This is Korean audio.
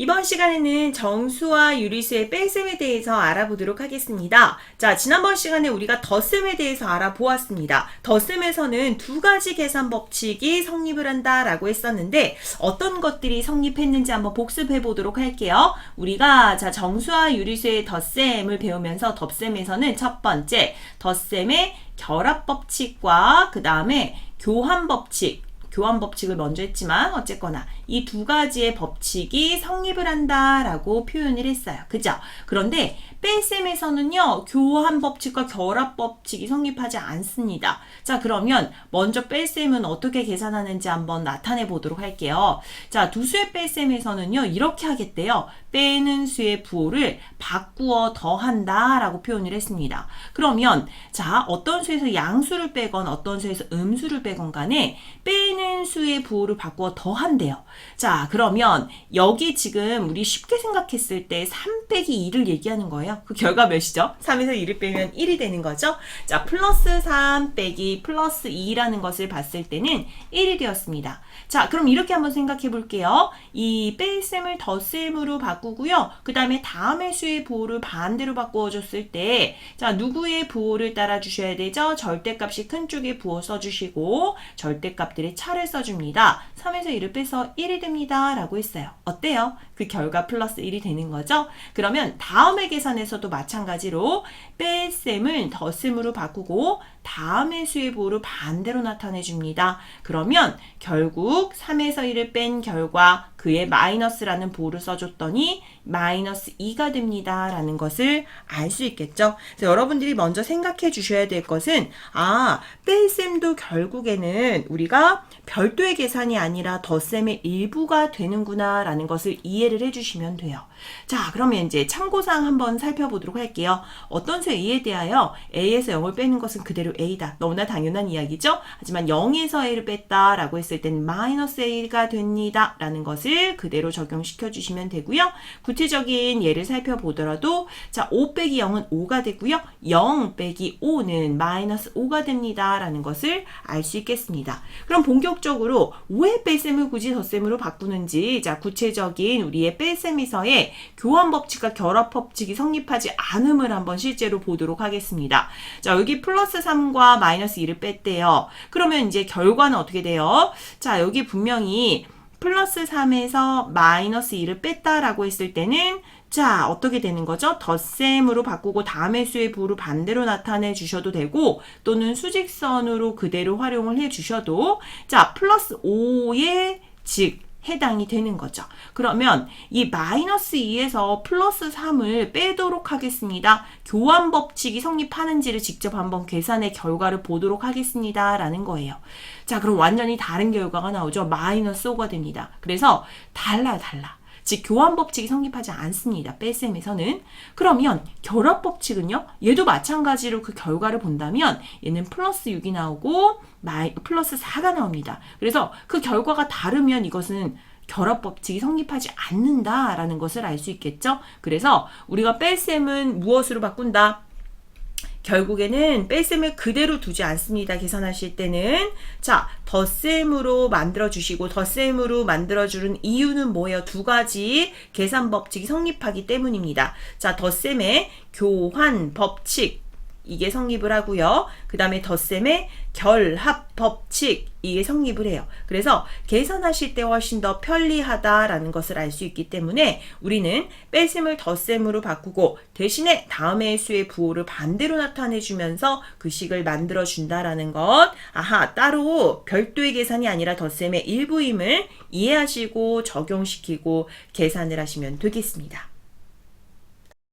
이번 시간에는 정수와 유리수의 뺄셈에 대해서 알아보도록 하겠습니다. 자, 지난번 시간에 우리가 덧셈에 대해서 알아보았습니다. 덧셈에서는 두 가지 계산 법칙이 성립을 한다라고 했었는데 어떤 것들이 성립했는지 한번 복습해 보도록 할게요. 우리가 자, 정수와 유리수의 덧셈을 배우면서 덧셈에서는 첫 번째 덧셈의 결합 법칙과 그 다음에 교환 법칙 교환 법칙을 먼저 했지만 어쨌거나 이 두 가지의 법칙이 성립을 한다라고 표현을 했어요. 그죠? 그런데 뺄셈에서는요, 교환 법칙과 결합 법칙이 성립하지 않습니다. 자, 그러면 먼저 뺄셈은 어떻게 계산하는지 한번 나타내 보도록 할게요. 자, 두 수의 뺄셈에서는요, 이렇게 하겠대요. 빼는 수의 부호를 바꾸어 더한다 라고 표현을 했습니다. 그러면, 자, 어떤 수에서 양수를 빼건 어떤 수에서 음수를 빼건 간에 빼 는 수의 부호를 바꾸어 더한대요. 자, 그러면 여기 지금 우리 쉽게 생각했을 때 3 빼기 2를 얘기하는 거예요. 그 결과 몇이죠? 3에서 2를 빼면 1이 되는 거죠? 자, 플러스 3 빼기 플러스 2라는 것을 봤을 때는 1이 되었습니다. 자, 그럼 이렇게 한번 생각해 볼게요. 이 뺄셈을 덧셈으로 바꾸고요. 그 다음에 다음의 수의 부호를 반대로 바꾸어 줬을 때, 자, 누구의 부호를 따라 주셔야 되죠? 절대값이 큰 쪽에 부호 써주시고, 절대값들의 차를 써줍니다. 3에서 1을 빼서 1이 됩니다. 라고 했어요. 어때요? 그 결과 플러스 1이 되는 거죠? 그러면 다음의 계산에서도 마찬가지로 뺄셈을 덧셈으로 바꾸고 다음의 수의 부호를 반대로 나타내 줍니다. 그러면 결국 3에서 1을 뺀 결과 그의 마이너스라는 부호를 써줬더니 마이너스 2가 됩니다. 라는 것을 알 수 있겠죠. 그래서 여러분들이 먼저 생각해 주셔야 될 것은 아 뺄셈도 결국에는 우리가 별도의 계산이 아니라 덧셈의 일부가 되는구나 라는 것을 이해를 해 주시면 돼요. 자 그러면 이제 참고사항 한번 살펴보도록 할게요. 어떤 수에 이에 대하여 A에서 0을 빼는 것은 그대로 A다. 너무나 당연한 이야기죠. 하지만 0에서 A를 뺐다 라고 했을 때는 마이너스 A가 됩니다. 라는 것을 그대로 적용시켜 주시면 되고요. 구체적인 예를 살펴보더라도 자, 5 빼기 0은 5가 되고요. 0 빼기 5는 마이너스 5가 됩니다. 라는 것을 알 수 있겠습니다. 그럼 본격적으로 왜 뺄셈을 굳이 덧셈으로 바꾸는지 자, 구체적인 우리의 뺄셈에서의 교환 법칙과 결합 법칙이 성립하지 않음을 한번 실제로 보도록 하겠습니다. 자, 여기 플러스 3과 마이너스 2를 뺐대요. 그러면 이제 결과는 어떻게 돼요? 자, 여기 분명히 플러스 3에서 마이너스 2를 뺐다라고 했을 때는 자, 어떻게 되는 거죠? 덧셈으로 바꾸고 다음의 수의 부를 반대로 나타내 주셔도 되고 또는 수직선으로 그대로 활용을 해 주셔도 자, 플러스 5의 즉 해당이 되는 거죠. 그러면 이 마이너스 2에서 플러스 3을 빼도록 하겠습니다. 교환 법칙이 성립하는지를 직접 한번 계산의 결과를 보도록 하겠습니다. 라는 거예요. 자, 그럼 완전히 다른 결과가 나오죠. 마이너스 5가 됩니다. 그래서 달라, 달라. 즉 교환 법칙이 성립하지 않습니다. 뺄셈에서는. 그러면 결합 법칙은요. 얘도 마찬가지로 그 결과를 본다면 얘는 플러스 6이 나오고 마이, 플러스 4가 나옵니다. 그래서 그 결과가 다르면 이것은 결합 법칙이 성립하지 않는다라는 것을 알 수 있겠죠. 그래서 우리가 뺄셈은 무엇으로 바꾼다? 결국에는 뺄셈을 그대로 두지 않습니다. 계산하실 때는. 자, 덧셈으로 만들어 주시고, 덧셈으로 만들어 주는 이유는 뭐예요? 두 가지 계산 법칙이 성립하기 때문입니다. 자, 덧셈의 교환 법칙. 이게 성립을 하고요. 그 다음에 덧셈의 결합 법칙 이게 성립을 해요. 그래서 계산하실 때 훨씬 더 편리하다라는 것을 알 수 있기 때문에 우리는 뺄셈을 덧셈으로 바꾸고 대신에 다음의 수의 부호를 반대로 나타내 주면서 그 식을 만들어 준다라는 것. 아하, 따로 별도의 계산이 아니라 덧셈의 일부임을 이해하시고 적용시키고 계산을 하시면 되겠습니다.